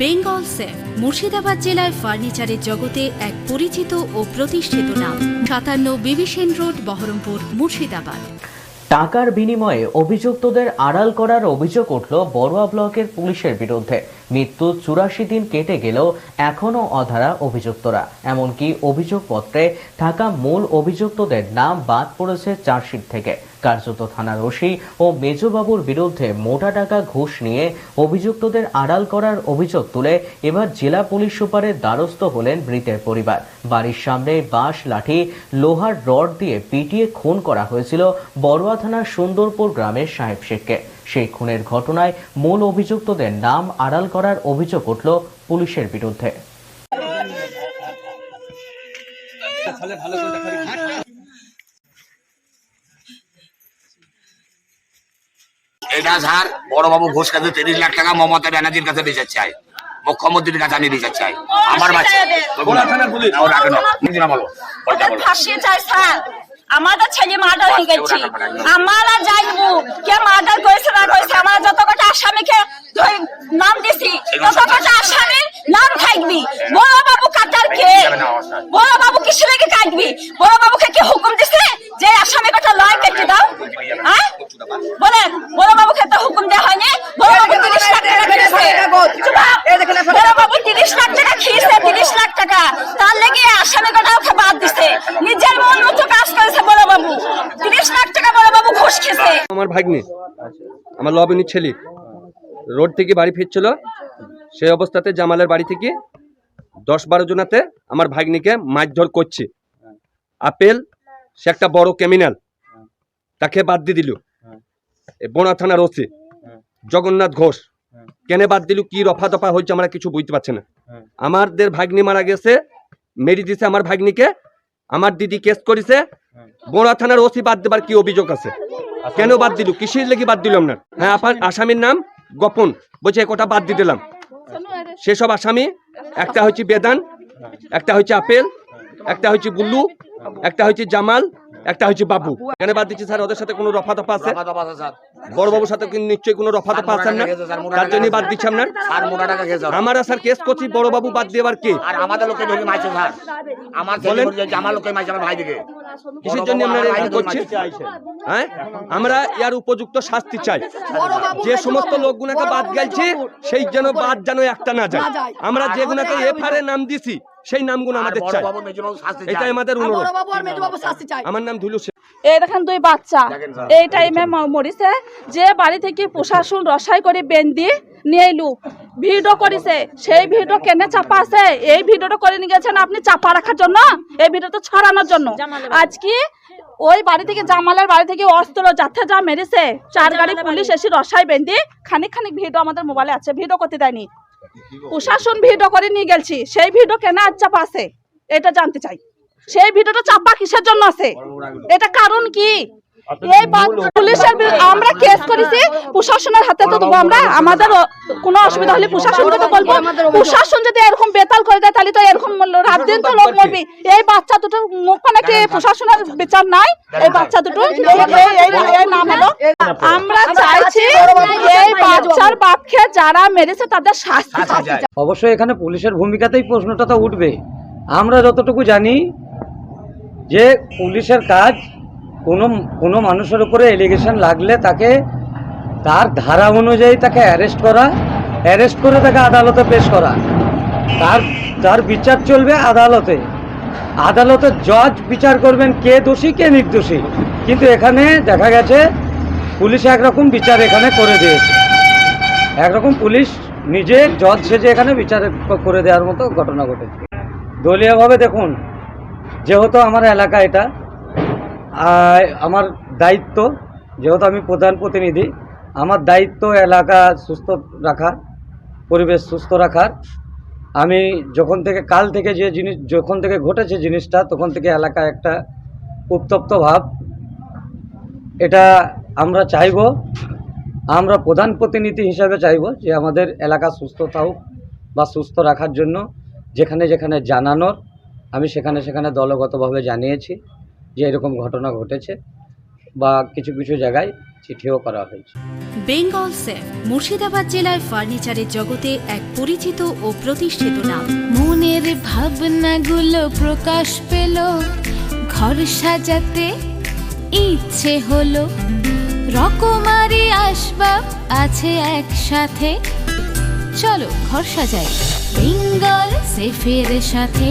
Bengal safe, Murshidabad জেলায় ফার্নিচারের জগতে এক পরিচিত ও প্রতিষ্ঠিত নাম। সাতান্ন বিবিসেন রোড, বহরমপুর, মুর্শিদাবাদ। টাকার বিনিময়ে অভিযুক্তদের আড়াল করার অভিযোগ উঠল বড়ুয়া ব্লকের পুলিশের বিরুদ্ধে। মৃত্যু চুরাশি দিন কেটে গেলেও এখনও অধারা অভিযুক্তরা। এমনকি অভিযোগপত্রে থাকা মূল অভিযুক্তদের নাম বাদ পড়েছে চার্জশিট থেকে। কার্যত থানার ওসি ও মেজবাবুর বিরুদ্ধে মোটা টাকা ঘুষ নিয়ে অভিযুক্তদের আড়াল করার অভিযোগ তুলে এবার জেলা পুলিশ সুপারের দ্বারস্থ হলেন মৃতের পরিবার। বাড়ির সামনে বাঁশ, লাঠি, লোহার রড দিয়ে পিটিয়ে খুন করা হয়েছিল বড়ুয়া থানার সুন্দরপুর গ্রামের সাহেব শেখকে। সেই খুনের ঘটনায় মূল অভিযুক্তদের নাম আড়াল করার অভিযোগ উঠল পুলিশের বিরুদ্ধে। এটা স্যার বড়বাবু ঘোষ কাছে তিরিশ লাখ টাকা মমতা ব্যানার্জির কাছে বিচার চাই। মুখ্যমন্ত্রীর কাছে আমি বিচার চাই। আমার বাচ্চা বলো ওইটা চাই স্যার। আমাদের ছেলে মার্ডার হয়ে গেছে। আমরা জানব কে মার্ডার করেছে না করেছে আমরা যত কটা আসামিকে নাম দিছি তত কটা আসামির নাম থাকবি। বড় বাবু কাটার কে? বড় বাবু কিসে লেগে কাটবি? বড় বাবুকে কি হুকুম দিছে যে আসামি কটা লয় কেটে দাও? হ্যাঁ? বলেন বড় বাবুকে তো হুকুম দেওয়া হয়নি বড় বাবু তিরিশ লাখ টাকা খেয়েছে বড় লাখ টাকা তিরিশ লাখ টাকা। তার লেগে আসামি কটা ওকে বাদ দিছে। নিজের মন মতো কাজ করেছে বড় বাবু তিরিশ লাখ টাকা বড় বাবু ঘুষ খেয়েছে। আমার ভাগ্নে, আমার লবণীর ছেলে, রোড থেকে বাড়ি ফিরছিল। সেই অবস্থাতে জামালের বাড়ি থেকে দশ বারো জনাতে আমার ভাগ্নিকে মারধর করছে। আপেল, সে একটা বড় ক্রিমিনাল তাকে বাদ দিয়ে দিল। বোনা থানার ওসি, জগন্নাথ ঘোষ। কেনে বাদ দিল, কি রফা দফা হয়েছে আমরা কিছু বুঝতে পারছি না। আমাদের ভাগ্নি মারা গেছে মেরি দিছে আমার ভাগ্নিকে আমার দিদি কেস করেছে বোনা থানার ওসি বাদ দেবার কি অভিযোগ আছে? কেন বাদ দিল? কিসের লেগে বাদ দিল আপনার? হ্যাঁ আপনার আসামির নাম গোপন। বলছে এ কটা বাদ দিয়ে দিলাম। সেসব আসামি একটা হচ্ছে বেদান একটা হচ্ছে আপেল একটা হচ্ছে বুল্লু একটা হচ্ছে জামাল একটা হচ্ছে বাবু। কেন বাদ দিচ্ছি স্যার ওদের সাথে কোনো রফা দফা আছে বড় বাবুর সাথে নিশ্চয়ই কোনো রফা দফা আছে না তার জন্যই বাদ দিচ্ছি আপনার। আমরা স্যার কেস করছি বড় বাবু বাদ দিয়ে আবার কে? আর আমাদের লোকে ধরে মারছে স্যার। আমার বলেন। আমার লোকে মারছে আমার ভাই দিকে কিসের জন্য আপনারা এরকম করছে? হ্যাঁ? আমরা ইয়ার উপযুক্ত শাস্তি চাই। যে সমস্ত লোকগুলোকে বাদ গেলছে সেই যেন বাদ যেন একটা না যায়। আমরা যেগুলোকে এফআরে নাম দিছি সেই নামগুলো আমাদের চাই। বাবু মেজবাবু শাস্তি চাই এটাই আমাদের অনুরোধ। বড় বাবু আর মেজো শাস্তি চাই আমার নাম ধুলু এই দেখেন দুই বাচ্চা। এই টাইমে মরিছে যে বাড়ি থেকে প্রশাসন রসাই করে বেন্দি নিয়ে এলু। ভিডিও করেছে সেই ভিডিও কেনে চাপা আছে এই ভিডিওটা করে নিয়ে গেছেন আপনি চাপা রাখার জন্য? এই ভিডিওটা ছড়ানোর জন্য। আজকে ওই বাড়ি থেকে জামালের বাড়ি থেকে অস্ত্র যাতে যা মেরেছে চার গাড়ি পুলিশ এসে রসাই বেন্দি খানিক খানিক ভিডিও আমাদের মোবাইলে আছে ভিডিও করতে দেয়নি। প্রশাসন ভিডিও করে নিয়ে গেছি সেই ভিডিও কেন আজ চাপা আছে? এটা জানতে চাই। সেই ভিডিওটা চাপা কিসের জন্য আছে? এটা কারণ কি? এই বাদ- পুলিশের আমরা কেস করেছি প্রশাসনের হাতে তো দেবো আমরা আমাদের কোনো অসুবিধা হলে প্রশাসনকে তো বলব প্রশাসন যদি এরকম বেতাল করে দেয় তাহলে তো এরকম রাত দিন তো লোক মরবি এই বাচ্চা দুটো মুখ নাকি প্রশাসনের বিচার নাই? এই বাচ্চা দুটো এই- এই- এই- এই নাম হলো আমরা চাইছি এই বাচ্চার বাপকে যারা মেরেছে তাদের শাস্তি অবশ্যই এখানে পুলিশের ভূমিকাতেই প্রশ্নটা তো উঠবে। আমরা যতটুকু জানি যে পুলিশের কাজ কোনো কোনো মানুষের উপরে এলিগেশন লাগলে তাকে, তার ধারা অনুযায়ী তাকে অ্যারেস্ট করা অ্যারেস্ট করে তাকে আদালতে পেশ করা। তার তার বিচার চলবে আদালতে। আদালতে জজ বিচার করবেন কে দোষী, কে নির্দোষী। কিন্তু এখানে দেখা গেছে, পুলিশ একরকম বিচার এখানে করে দিয়েছে। একরকম পুলিশ নিজে জজ সেজে এখানে বিচার করে দেওয়ার মতো ঘটনা ঘটেছে। দলীয়ভাবে দেখুন, যেহেতু আমার এলাকা এটা আমার দায়িত্ব, যেহেতু আমি প্রধান প্রতিনিধি, আমার দায়িত্ব এলাকা সুস্থ রাখা পরিবেশ সুস্থ রাখার। আমি যখন থেকে, কাল থেকে যে জিনিস, যখন থেকে ঘটেছে জিনিসটা, তখন থেকে এলাকা একটা উত্তপ্ত ভাব। এটা আমরা চাইব, আমরা প্রধান প্রতিনিধি হিসাবে চাইব যে আমাদের এলাকা সুস্থ থাকুক বা সুস্থ রাখার জন্য যেখানে যেখানে জানানোর, আমি সেখানে সেখানে দলগতভাবে জানিয়েছি। যে এরকম ঘটনা ঘটেছে বা কিছু কিছু জায়গায় চিঠিও করা হয়েছে। বেঙ্গল সেফ মুর্শিদাবাদ জেলায় ফার্নিচারের জগতে এক পরিচিত ও প্রতিষ্ঠিত নাম। মনের ভাবনাগুলো প্রকাশ পেল, ঘর সাজাতে ইচ্ছে হলো। রকমারি আসবাব আছে একসাথে। চলো ঘর সাজাই, বেঙ্গল সেফের সাথে।